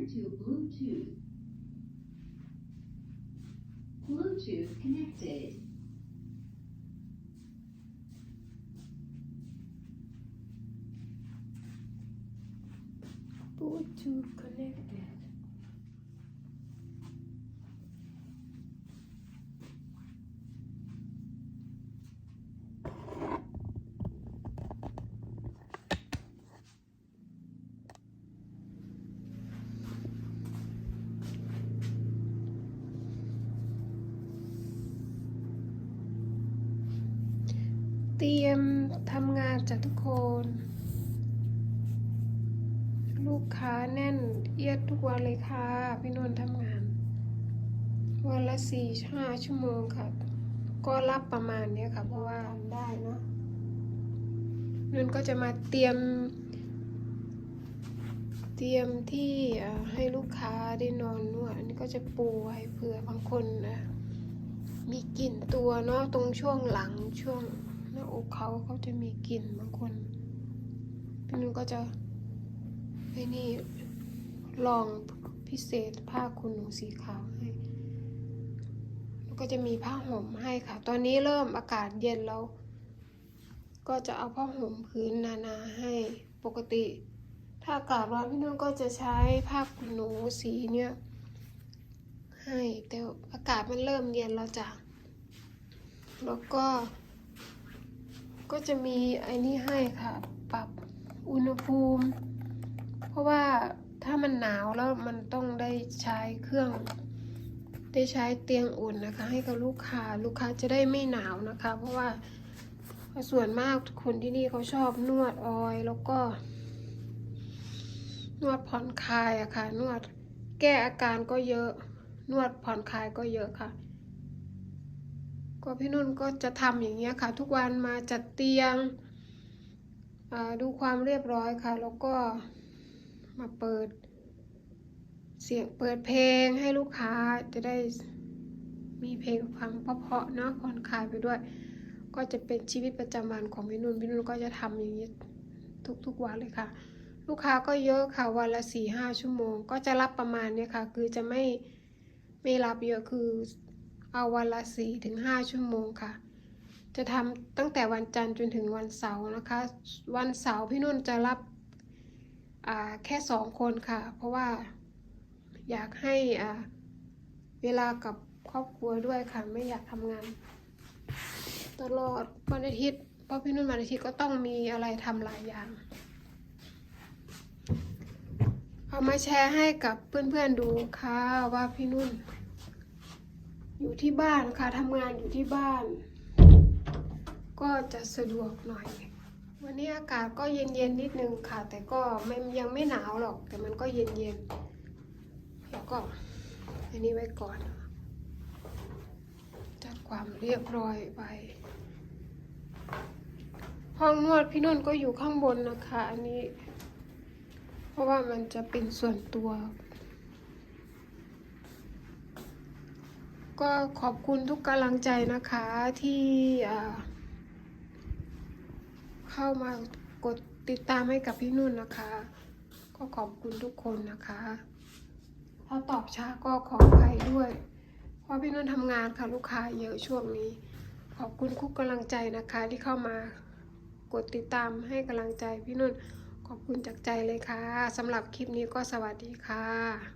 to Bluetooth. Bluetooth connected. Bluetooth connected เตรียมทำงานจากทุกคน ลูกค้าแน่นเอียดทุกวันเลยค่ะ พี่นนท์ทำงาน วันละสี่ห้าชั่วโมงค่ะ ก็รับประมาณนี้ค่ะ เพราะว่าทำได้เนาะนนก็จะมาเตรียม เตรียมที่ให้ลูกค้าได้นอนนวดอันนี้ก็จะปูไว้เผื่อบางคนนะมีกลิ่นตัวเนาะตรงช่วงหลังช่วง หน้าอกเขาเขาจะมีกลิ่นบางคนพี่นุ่นก็จะไอ้นี่ลองพิเศษผ้าคุณหนูสีขาวให้แล้วก็จะมีผ้าห่มให้ค่ะ ตอนนี้เริ่มอากาศเย็นแล้ว ก็จะเอาผ้าห่มพื้นนาๆให้ปกติ ถ้าอากาศร้อนพี่นุ่นก็จะใช้ผ้าขนหนูสีเนี่ยให้แต่อากาศมันเริ่มเย็นแล้วจ้ะแล้วก็ ก็จะมีไอ้นี่ให้ค่ะ ปรับอุณหภูมิ เพราะว่าถ้ามันหนาวแล้วมันต้องได้ใช้เครื่อง ได้ใช้เตียงอุ่นนะคะ ให้กับลูกค้าลูกค้าจะได้ไม่หนาวนะคะ เพราะว่าส่วนมากคนที่นี่เขาชอบนวดออยแล้วก็ นวดผ่อนคลายอะค่ะ นวดแก้อาการก็เยอะ นวดผ่อนคลายก็เยอะค่ะ ก็พี่นุ่นก็จะทำอย่างเงี้ยค่ะ ทุกวันมาจัดเตียงดูความเรียบร้อยค่ะ แล้วก็มาเปิด เสียงเปิดเพลงให้ลูกค้าจะได้มีเพลงฟังเพราะๆเนาะผ่อนคลายไปด้วย ก็จะเป็นชีวิตประจำวันของพี่นุ่นพี่นุ่นก็จะทำอย่างนี้ทุกๆวันเลยค่ะ ลูกค้าก็เยอะค่ะวันละสี่ห้าชั่วโมง ก็จะรับประมาณเนี้ยค่ะ คือจะไม่ไม่รับเยอะคือ เอาวันละสี่ถึงห้าชั่วโมงค่ะ จะทำตั้งแต่วันจันทร์จนถึงวันเสาร์นะคะ วันเสาร์พี่นุ่นจะรับแค่สองคนค่ะ เพราะว่าอยากให้เวลากับครอบครัวด้วยค่ะ ไม่อยากทำงาน ตลอดวันอาทิตย์เพราะพี่นุ่นวันอาทิตย์ก็ต้องมีอะไรทำหลายอย่าง เอามาแชร์ให้กับเพื่อนๆดูค่ะว่าพี่นุ่น อยู่ที่บ้านค่ะทำงานอยู่ที่บ้าน ก็จะสะดวกหน่อย วันนี้อากาศก็เย็นๆนิดนึงค่ะ แต่ก็ไม่ยังไม่หนาวหรอก แต่มันก็เย็นๆแล้วก็อันนี้ไว้ก่อนจัดความเรียบร้อยไปห้องนวดพี่นุ่นก็อยู่ข้างบนนะคะ อันนี้ เพราะว่ามันจะเป็นส่วนตัว ก็ขอบคุณทุกกำลังใจนะคะที่เข้ามากดติดตามให้กับพี่นุ่นนะคะ ก็ขอบคุณทุกคนนะคะ ถ้าตอบช้าก็ขออภัยด้วย เพราะพี่นุ่นทำงานค่ะลูกค้าเยอะช่วงนี้ ขอบคุณทุกกำลังใจนะคะที่เข้ามากดติดตามให้กำลังใจพี่นุ่นขอบคุณจากใจเลยค่ะสำหรับคลิปนี้ก็สวัสดีค่ะ